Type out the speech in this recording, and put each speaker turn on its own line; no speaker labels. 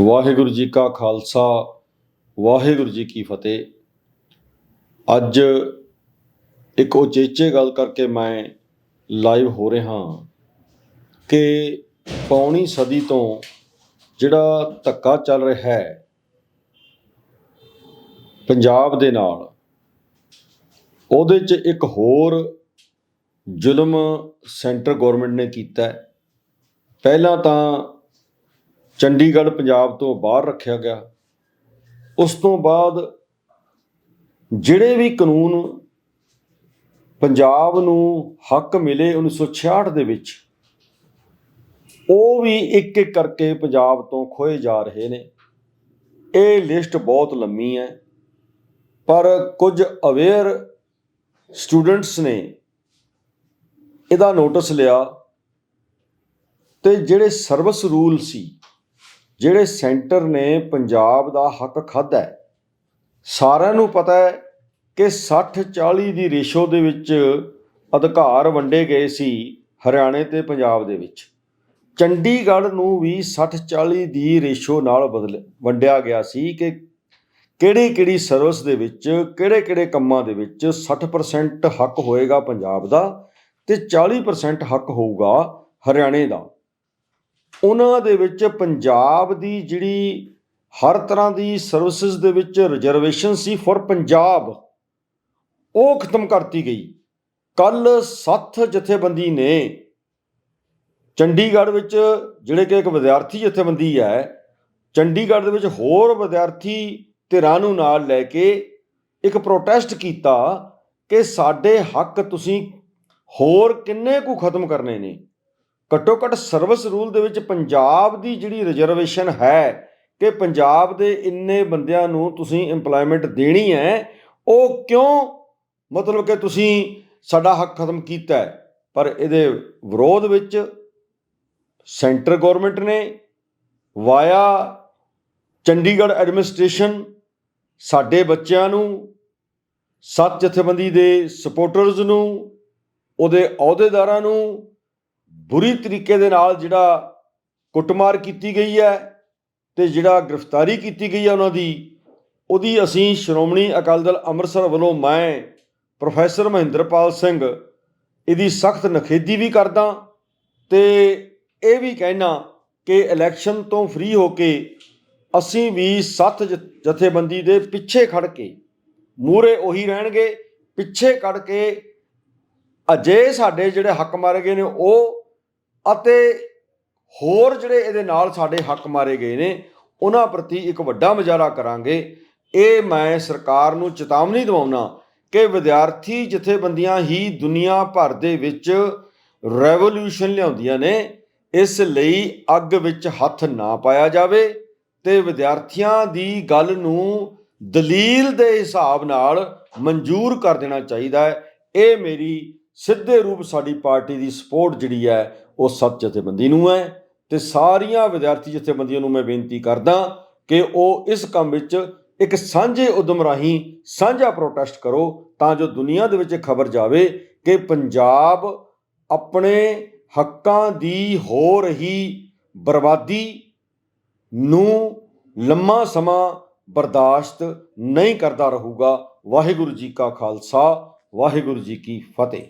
ਵਾਹਿਗੁਰੂ ਜੀ ਕਾ ਖਾਲਸਾ, ਵਾਹਿਗੁਰੂ ਜੀ ਕੀ ਫਤਿਹ। ਅੱਜ ਇੱਕ ਉਚੇਚੇ ਗੱਲ ਕਰਕੇ ਮੈਂ ਲਾਈਵ ਹੋ ਰਿਹਾ ਕਿ ਪੌਣੀ ਸਦੀ ਤੋਂ ਜਿਹੜਾ ਧੱਕਾ ਚੱਲ ਰਿਹਾ ਹੈ, ਪੰਜਾਬ ਦੇ ਨਾਲ, ਉਹਦੇ 'ਚ ਇੱਕ ਹੋਰ ਜ਼ੁਲਮ ਸੈਂਟਰ ਗਵਰਨਮੈਂਟ ਨੇ ਕੀਤਾ ਪਹਿਲਾਂ ਤਾਂ ਚੰਡੀਗੜ੍ਹ, ਪੰਜਾਬ ਤੋਂ ਬਾਹਰ ਰੱਖਿਆ ਗਿਆ। ਉਸ ਤੋਂ ਬਾਅਦ ਜਿਹੜੇ ਵੀ ਕਾਨੂੰਨ ਪੰਜਾਬ ਨੂੰ ਹੱਕ ਮਿਲੇ 1966 ਦੇ ਵਿੱਚ, ਉਹ ਵੀ ਇੱਕ ਇੱਕ ਕਰਕੇ ਪੰਜਾਬ ਤੋਂ ਖੋਏ ਜਾ ਰਹੇ ਨੇ। ਇਹ ਲਿਸਟ ਬਹੁਤ ਲੰਮੀ ਹੈ, ਪਰ ਕੁਝ ਅਵੇਅਰ ਸਟੂਡੈਂਟਸ ਨੇ ਇਹਦਾ ਨੋਟਿਸ ਲਿਆ ਤੇ ਜਿਹੜੇ ਸਰਵਿਸ ਰੂਲ ਸੀ ਜਿਹੜੇ ਸੈਂਟਰ ਨੇ ਪੰਜਾਬ ਦਾ ਹੱਕ ਖਾਦਾ ਹੈ, ਸਾਰਿਆਂ ਨੂੰ ਪਤਾ ਹੈ ਕਿ 60 40 ਦੀ ਰੇਸ਼ੋ ਦੇ ਵਿੱਚ ਅਧਿਕਾਰ ਵੰਡੇ ਗਏ ਸੀ ਹਰਿਆਣੇ ਤੇ ਪੰਜਾਬ ਦੇ ਵਿੱਚ। ਚੰਡੀਗੜ੍ਹ ਨੂੰ ਵੀ 60 40 ਦੀ ਰੇਸ਼ੋ ਨਾਲ ਬਦਲ ਵੰਡਿਆ ਗਿਆ ਸੀ ਕਿ ਕਿਹੜੀ ਕਿਹੜੀ ਸਰਵਿਸ ਦੇ ਵਿੱਚ ਕਿਹੜੇ ਕਿਹੜੇ ਕੰਮਾਂ ਦੇ ਵਿੱਚ 60% ਹੱਕ ਹੋਏਗਾ ਪੰਜਾਬ ਦਾ ਤੇ 40% ਹੱਕ ਹੋਊਗਾ ਹਰਿਆਣੇ ਦਾ। ਉਹਨਾਂ ਦੇ ਵਿੱਚ ਪੰਜਾਬ ਦੀ ਜਿਹੜੀ ਹਰ ਤਰ੍ਹਾਂ ਦੀ ਸਰਵਿਸਿਜ਼ ਦੇ ਵਿੱਚ ਰਿਜ਼ਰਵੇਸ਼ਨ ਸੀ ਫॉर ਪੰਜਾਬ, ਉਹ ਖਤਮ ਕਰਤੀ ਗਈ। ਕੱਲ ਸੱਤ ਜਥੇਬੰਦੀ ਨੇ ਚੰਡੀਗੜ੍ਹ ਵਿੱਚ ਜਿਹੜੇ ਕਿ ਇੱਕ ਵਿਦਿਆਰਥੀ ਜਥੇਬੰਦੀ ਹੈ, ਚੰਡੀਗੜ੍ਹ ਦੇ ਵਿੱਚ ਹੋਰ ਵਿਦਿਆਰਥੀ ਧਿਰਾਂ ਨੂੰ ਨਾਲ ਲੈ ਕੇ ਇੱਕ ਪ੍ਰੋਟੈਸਟ ਕੀਤਾ ਕਿ ਸਾਡੇ ਹੱਕ ਤੁਸੀਂ ਹੋਰ ਕਿੰਨੇ ਕੁ ਖਤਮ ਕਰਨੇ ਨੇ। ਘੱਟੋ ਘੱਟ ਸਰਵਿਸ ਰੂਲ ਦੇ ਵਿੱਚ ਪੰਜਾਬ ਦੀ ਜਿਹੜੀ ਰਿਜ਼ਰਵੇਸ਼ਨ ਹੈ ਕਿ ਪੰਜਾਬ ਦੇ ਇੰਨੇ ਬੰਦਿਆਂ ਨੂੰ ਤੁਸੀਂ EMPLOYMENT ਦੇਣੀ ਹੈ, ਉਹ ਕਿਉਂ ਮਤਲਬ ਕਿ ਤੁਸੀਂ ਸਾਡਾ ਹੱਕ ਖਤਮ ਕੀਤਾ ਹੈ? ਪਰ ਇਹਦੇ ਵਿਰੋਧ ਵਿੱਚ ਸੈਂਟਰ ਗਵਰਨਮੈਂਟ ਨੇ ਵਾਇਆ ਚੰਡੀਗੜ੍ਹ ਐਡਮਿਨਿਸਟ੍ਰੇਸ਼ਨ ਸਾਡੇ ਬੱਚਿਆਂ ਨੂੰ, ਸੱਤ ਜਥੇਬੰਦੀ ਦੇ ਸਪੋਰਟਰਸ ਨੂੰ, ਉਹਦੇ ਅਹੁਦੇਦਾਰਾਂ ਨੂੰ ਬੁਰੀ ਤਰੀਕੇ ਦੇ ਨਾਲ ਜਿਹੜਾ ਕੁੱਟਮਾਰ ਕੀਤੀ ਗਈ ਹੈ ਤੇ ਜਿਹੜਾ ਗ੍ਰਿਫਤਾਰੀ ਕੀਤੀ ਗਈ ਹੈ ਉਹਨਾਂ ਦੀ, ਉਹਦੀ ਅਸੀਂ ਸ਼੍ਰੋਮਣੀ ਅਕਾਲੀ ਦਲ ਅੰਮ੍ਰਿਤਸਰ ਵੱਲੋਂ ਮੈਂ, ਪ੍ਰੋਫੈਸਰ ਮਹਿੰਦਰਪਾਲ ਸਿੰਘ, ਇਹਦੀ ਸਖਤ ਨਖੇਦੀ ਵੀ ਕਰਦਾ ਤੇ ਇਹ ਵੀ ਕਹਿਣਾ ਕਿ ਇਲੈਕਸ਼ਨ ਤੋਂ ਫ੍ਰੀ ਹੋ ਕੇ ਅਸੀਂ ਵੀ ਸੱਤ ਜ- ਜਥੇਬੰਦੀ ਦੇ ਪਿੱਛੇ ਖੜ ਕੇ ਮੂਰੇ ਉਹੀ ਰਹਿਣਗੇ, ਪਿੱਛੇ ਕੱਢ ਕੇ ਅਜੇ ਸਾਡੇ ਜਿਹੜੇ ਹੱਕ ਮਾਰੇ ਗਏ ਨੇ ਉਹ ਅਤੇ ਹੋਰ ਜਿਹੜੇ ਇਹਦੇ ਨਾਲ ਸਾਡੇ ਹੱਕ ਮਾਰੇ ਗਏ ਨੇ, ਉਹਨਾਂ ਪ੍ਰਤੀ ਇੱਕ ਵੱਡਾ ਮੁਜ਼ਾਹਰਾ ਕਰਾਂਗੇ। ਇਹ ਮੈਂ ਸਰਕਾਰ ਨੂੰ ਚੇਤਾਵਨੀ ਦਿਵਾਉਣਾ ਕਿ ਵਿਦਿਆਰਥੀ ਜਥੇਬੰਦੀਆਂ ਹੀ ਦੁਨੀਆ ਭਰ ਦੇ ਵਿੱਚ ਰੈਵੋਲੂਸ਼ਨ ਲਿਆਉਂਦੀਆਂ ਨੇ, ਇਸ ਲਈ ਅੱਗ ਵਿੱਚ ਹੱਥ ਨਾ ਪਾਇਆ ਜਾਵੇ ਤੇ ਵਿਦਿਆਰਥੀਆਂ ਦੀ ਗੱਲ ਨੂੰ ਦਲੀਲ ਦੇ ਹਿਸਾਬ ਨਾਲ ਮਨਜ਼ੂਰ ਕਰ ਦੇਣਾ ਚਾਹੀਦਾ ਹੈ। ਇਹ ਮੇਰੀ ਸਿੱਧੇ ਰੂਪ ਸਾਡੀ ਪਾਰਟੀ ਦੀ ਸਪੋਰਟ ਜਿਹੜੀ ਹੈ, ਉਹ ਸੱਤ ਜਥੇਬੰਦੀ ਨੂੰ ਹੈ ਤੇ ਸਾਰੀਆਂ ਵਿਦਿਆਰਥੀ ਜਥੇਬੰਦੀਆਂ ਨੂੰ ਮੈਂ ਬੇਨਤੀ ਕਰਦਾ ਕਿ ਉਹ ਇਸ ਕੰਮ ਵਿੱਚ ਇੱਕ ਸਾਂਝੇ ਉਦਮ ਰਾਹੀਂ ਸਾਂਝਾ ਪ੍ਰੋਟੈਸਟ ਕਰੋ ਤਾਂ ਜੋ ਦੁਨੀਆ ਦੇ ਵਿੱਚ ਖਬਰ ਜਾਵੇ ਕਿ ਪੰਜਾਬ ਆਪਣੇ ਹੱਕਾਂ ਦੀ ਹੋ ਰਹੀ ਬਰਬਾਦੀ ਨੂੰ ਲੰਮਾ ਸਮਾਂ ਬਰਦਾਸ਼ਤ ਨਹੀਂ ਕਰਦਾ ਰਹੂਗਾ। ਵਾਹਿਗੁਰੂ ਜੀ ਕਾ ਖਾਲਸਾ, ਵਾਹਿਗੁਰੂ ਜੀ ਕੀ ਫਤਿਹ।